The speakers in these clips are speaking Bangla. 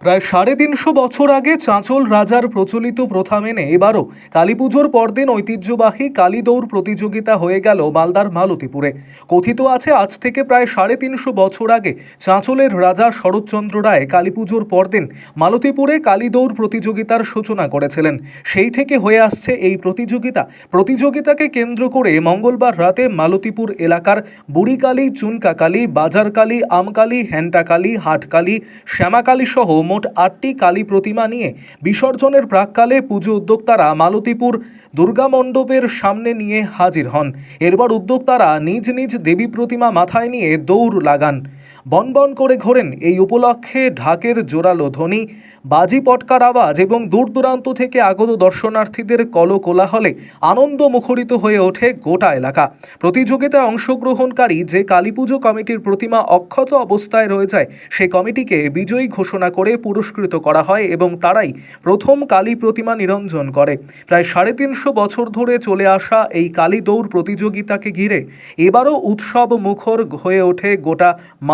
প্রায় সাড়ে তিনশো বছর আগে চাঁচল রাজার প্রচলিত প্রথা মেনে এবারও কালী পুজোর পরদিন ঐতিহ্যবাহী কালী দৌড় প্রতিযোগিতা হয়ে গেল মালদার মালতীপুরে। কথিত আছে, আজ থেকে প্রায় সাড়ে তিনশো বছর আগে চাঁচলের রাজা শরৎচন্দ্র রায় কালী পুজোর পরদিন মালতীপুরে কালী দৌড় প্রতিযোগিতার সূচনা করেছিলেন। সেই থেকে হয়ে আসছে এই প্রতিযোগিতা। প্রতিযোগিতাকে কেন্দ্র করে মঙ্গলবার রাতে মালতীপুর এলাকার বুড়িকালী, চুনকাকালী, বাজারকালী, আমকালী হ্যান্টাকালী হাটকালী, শ্যামাকালী সহ মোট আটটি কালী প্রতিমা নিয়ে বিসর্জনের প্রাককালে পুজো উদ্যোক্তারা মালতীপুর দুর্গা মণ্ডপের সামনে নিয়ে হাজির হন। এরপর উদ্যোক্তারা নিজ নিজ দেবী প্রতিমা মাথায় নিয়ে দৌড় লাগান। বনবন করে ঘোরেন এই উপলক্ষে ঢাকের জোরালো ধ্বনি, বাজি পটকার আওয়াজ এবং দূর দূরান্ত থেকে আগত দর্শনার্থীদের কল কোলাহলে আনন্দ মুখরিত হয়ে ওঠে গোটা এলাকা। প্রতিযোগিতায় অংশগ্রহণকারী যে কালী পুজো কমিটির প্রতিমা অক্ষত অবস্থায় রয়ে যায়, সে কমিটিকে বিজয়ী ঘোষণা করে পুরস্কৃত করা হয় এবং তারাই প্রথম কালী প্রতিমা নিরঞ্জন করে। প্রায় সাড়ে তিনশো বছর ধরে চলে আসা এই কালী দৌড় প্রতিযোগিতাকে ঘিরে এবারও উৎসব মুখর হয়ে ওঠে গোটা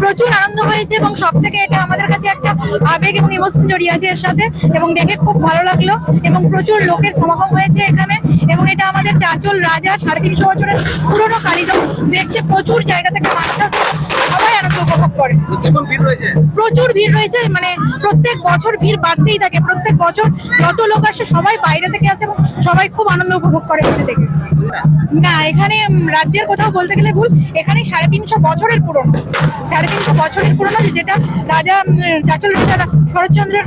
প্রচুর আনন্দ হয়েছে এবং সব থেকে এটা আমাদের কাছে একটা আবেগ এবং ইমোশন জড়িয়ে আছে এর সাথে এবং দেখে খুব ভালো লাগল এবং প্রচুর লোকের সমাগম হয়েছে এখানে এবং এটা আমাদের চাঁচল রাজা সাড়ে তিনশো বছরের পুরনো কালীদম দেখতে প্রচুর জায়গা থেকে মানুষ আসে। সবাই আনন্দ উপভোগ করে। প্রচুর ভিড় রয়েছে মানে প্রত্যেক বছর ভিড় বাড়তেই থাকে। প্রত্যেক বছর যত লোক আসে সবাই বাইরে থেকে আসে এবং সবাই খুব আনন্দ উপভোগ করে এখানে দেখে। না এখানে রাজ্যের কোথাও বলতে গেলে ভুল এখানে সাড়ে তিনশো বছরের পুরনো। সাড়ে তিনশো বছরের পুরনো যেটা রাজা চাচল রাজা শরৎচন্দ্রের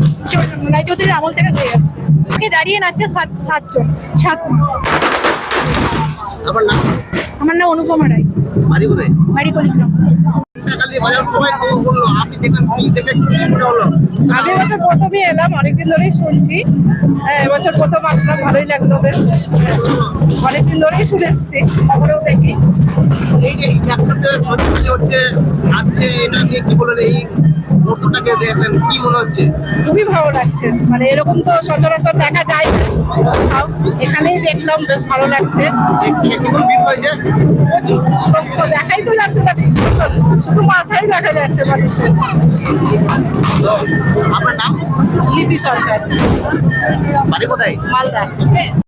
রায়চৌধুরীর আমল থেকে হয়ে আসছে। ওকে দাঁড়িয়ে নাচছে সাত সাতজন সাত আমার নাম অনুপমা রায়। বাড়ি কোথায়? বাড়ি কলিগ্রাম। আমি প্রথমে এলাম অনেকদিন ধরেই শুনছি। হ্যাঁ এবছর প্রথম আসলাম ভালোই লাগল বেশ। অনেকদিন ধরেই শুনে এসছি খবরেও দেখি। এই যে একসাথে ছবি হচ্ছে আছে এটা নিয়ে কি বলেন এই মুহূর্তটাকে দেখলেন কি মনে হচ্ছে? খুবই ভালো লাগছে। মানে এরকম তো সচরাচর দেখা যায় না। কোথাও। এখানেই দেখলাম বেশ ভালো লাগছে। প্রচুর দেখাই তো যাচ্ছে না ঠিক। শুধু মাথাই দেখা যাচ্ছে মানুষের। আমার আপনার নাম? লিপি সরকার। মানে কোথায়? মালদা।